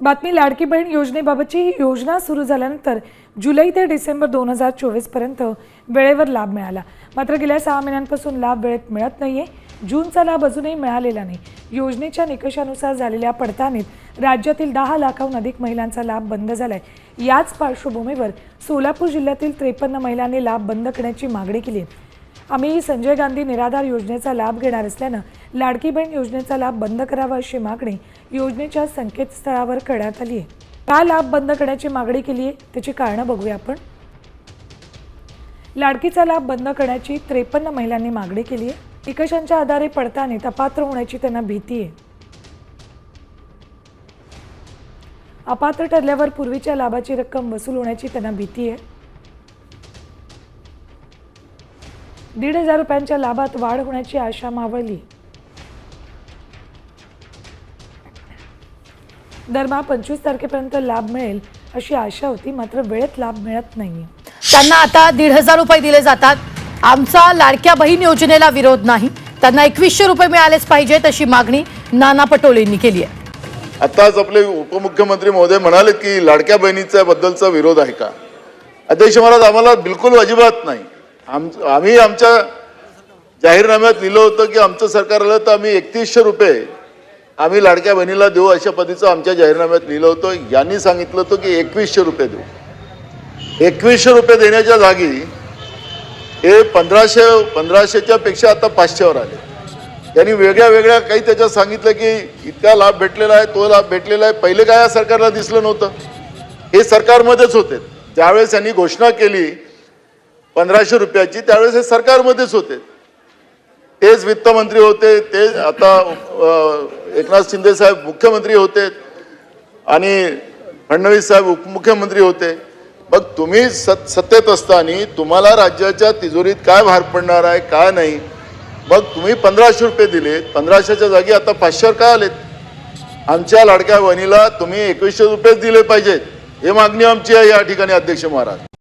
बातमी लाडकी बहीण योजनेबाबतची ही योजना सुरू झाल्यानंतर जुलै ते डिसेंबर दोन हजार चोवीसपर्यंत वेळेवर लाभ मिळाला. मात्र गेल्या सहा महिन्यांपासून लाभ वेळेत मिळत नाही आहे जूनचा लाभ अजूनही मिळालेला नाही. योजनेच्या निकषानुसार झालेल्या पडताळणीत राज्यातील दहा लाखाहून अधिक महिलांचा लाभ बंद झाला आहे याच पार्श्वभूमीवर सोलापूर जिल्ह्यातील त्रेपन्न महिलांनी लाभ बंद करण्याची मागणी केली आहे. आम्ही संजय गांधी निराधार योजनेचा लाभ घेणार असल्यानं लाडकी बहीण योजनेचा लाभ बंद करावा अशी मागणी योजनेच्या संकेतस्थळावर करण्यात आली आहे का लाभ बंद करण्याची मागणी केली आहे त्याची कारणं बघूया आपण. लाडकीचा लाभ बंद करण्याची त्रेपन्न महिलांनी मागणी केली आहे निकषांच्या आधारे पडताळणीत अपात्र होण्याची त्यांना भीती आहे अपात्र ठरल्यावर पूर्वीच्या लाभाची रक्कम वसूल होण्याची त्यांना भीती आहे दीड हजार रुपयांच्या लाभात वाढ होण्याची आशा मावळली. दरमा पंचवीस तारखेपर्यंत लाभ मिळेल अशी आशा होती मात्र वेळेत लाभ मिळत नाही. त्यांना आता दीड हजार रुपये दिले जातात. आमचा लाडक्या बहीण योजनेला विरोध नाही. त्यांना एकवीसशे रुपये मिळालेच पाहिजेत अशी मागणी नाना पटोलेंनी केली आहे. आताच आपले उपमुख्यमंत्री महोदय म्हणाले की लाडक्या बहिणीच्या बद्दलचा विरोध आहे का? अध्यक्ष महाराज आम्हाला बिलकुल अजिबात नाही. आम आम्ही आमच्या जाहीरनाम्यात लिहिलं होतं की आमचं सरकार आलं तर आम्ही एकतीसशे रुपये आम्ही लाडक्या बहिणीला देऊ अशा पद्धतीचं आमच्या जाहीरनाम्यात लिहिलं होतं. यांनी सांगितलं होतं की एकवीसशे रुपये देऊ. एकवीसशे रुपये देण्याच्या जागी हे पंधराशे पंधराशेच्या पेक्षा आता पाचशेवर आले. त्यांनी वेगळ्या वेगळ्या काही त्याच्यात सांगितलं की इतका लाभ भेटलेला आहे तो लाभ भेटलेला आहे. पहिले काय या सरकारला दिसलं नव्हतं. हे सरकारमध्येच होते. ज्यावेळेस यांनी घोषणा केली पंधराशे रुपयाची त्यावेळेस हे सरकारमध्येच होते. तेच वित्तमंत्री होते ते आता एकनाथ शिंदे साहेब मुख्यमंत्री होते आणि फडणवीस साहेब उपमुख्यमंत्री होते. मग तुम्ही सत सत्तेत असताना तुम्हाला राज्याच्या तिजोरीत काय भार पडणार आहे काय नाही? मग तुम्ही पंधराशे रुपये दिले पंधराशेच्या जागी आता पाचशेवर काय आलेत? आमच्या लाडक्या बहिणीला तुम्ही एकवीसशे रुपयेच दिले पाहिजेत. हे मागणी आमची आहे या ठिकाणी अध्यक्ष महाराज.